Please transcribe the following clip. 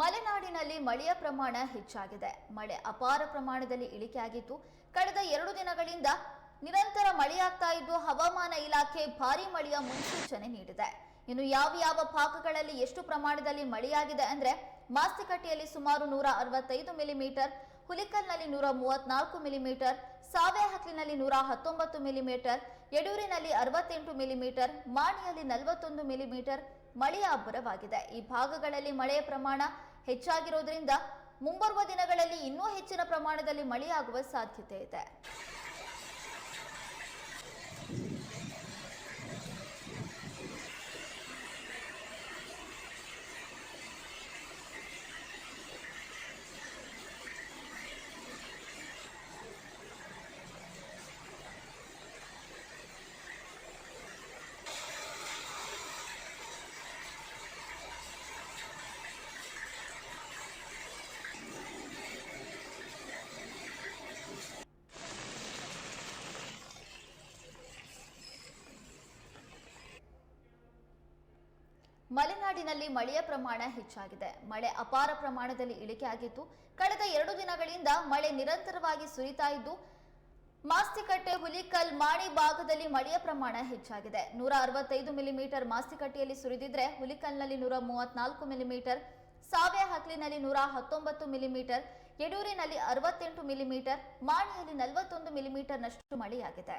ಮಲೆನಾಡಿನಲ್ಲಿ ಮಳೆಯ ಪ್ರಮಾಣ ಹೆಚ್ಚಾಗಿದೆ. ಮಳೆ ಅಪಾರ ಪ್ರಮಾಣದಲ್ಲಿ ಇಳಿಕೆಯಾಗಿತ್ತು ಕಳೆದ ಎರಡು ದಿನಗಳಿಂದ ನಿರಂತರ ಮಳೆಯಾಗ್ತಾ ಇದ್ದು, ಹವಾಮಾನ ಇಲಾಖೆ ಭಾರಿ ಮಳೆಯ ಮುನ್ಸೂಚನೆ ನೀಡಿದೆ. ಇನ್ನು ಯಾವ ಯಾವ ಭಾಗಗಳಲ್ಲಿ ಎಷ್ಟು ಪ್ರಮಾಣದಲ್ಲಿ ಮಳೆಯಾಗಿದೆ ಅಂದ್ರೆ, ಮಾಸ್ತಿಕಟ್ಟೆಯಲ್ಲಿ ಸುಮಾರು ನೂರ ಅರವತ್ತೈದು ಮಿಲಿಮೀಟರ್ ಹುಲಿಕಲ್ನಲ್ಲಿ ನೂರ ಮೂವತ್ನಾಲ್ಕು ಮಿಲಿಮೀಟರ್ ಸಾವೆಹಕ್ಲಿನಲ್ಲಿ ನೂರ ಹತ್ತೊಂಬತ್ತು ಮಿಲಿಮೀಟರ್, ಯಡೂರಿನಲ್ಲಿ ಅರವತ್ತೆಂಟು ಮಿಲಿಮೀಟರ್, ಮಾಣಿಯಲ್ಲಿ ನಲವತ್ತೊಂದು ಮಿಲಿಮೀಟರ್ ಮಳೆಯ ಅಬ್ಬರವಾಗಿದೆ. ಈ ಭಾಗಗಳಲ್ಲಿ ಮಳೆಯ ಪ್ರಮಾಣ ಹೆಚ್ಚಾಗಿರೋದ್ರಿಂದ ಮುಂಬರುವ ದಿನಗಳಲ್ಲಿ ಇನ್ನೂ ಹೆಚ್ಚಿನ ಪ್ರಮಾಣದಲ್ಲಿ ಮಳೆಯಾಗುವ ಸಾಧ್ಯತೆ ಇದೆ. ಮಲೆನಾಡಿನಲ್ಲಿ ಮಳೆಯ ಪ್ರಮಾಣ ಹೆಚ್ಚಾಗಿದೆ. ಮಳೆ ಅಪಾರ ಪ್ರಮಾಣದಲ್ಲಿ ಇಳಿಕೆಯಾಗಿದ್ದು, ಕಳೆದ ಎರಡು ದಿನಗಳಿಂದ ಮಳೆ ನಿರಂತರವಾಗಿ ಸುರಿತಾ ಇದ್ದು, ಮಾಸ್ತಿಕಟ್ಟೆ, ಹುಲಿಕಲ್, ಮಾಣಿ ಭಾಗದಲ್ಲಿ ಮಳೆಯ ಪ್ರಮಾಣ ಹೆಚ್ಚಾಗಿದೆ. ನೂರ ಅರವತ್ತೈದು ಮಿಲಿಮೀಟರ್ ಮಾಸ್ತಿಕಟ್ಟೆಯಲ್ಲಿ ಸುರಿದಿದ್ರೆ ಹುಲಿಕಲ್ನಲ್ಲಿ ನೂರ ಮೂವತ್ನಾಲ್ಕು ಮಿಲಿಮೀಟರ್ ಸಾವೆ ಹಕ್ಲಿನಲ್ಲಿ ನೂರ ಹತ್ತೊಂಬತ್ತು ಮಿಲಿಮೀಟರ್, ಯಡೂರಿನಲ್ಲಿ ಅರವತ್ತೆಂಟು ಮಿಲಿಮೀಟರ್, ಮಾಣಿಯಲ್ಲಿ ನಲವತ್ತೊಂದು ಮಿಲಿಮೀಟರ್ನಷ್ಟು ಮಳೆಯಾಗಿದೆ.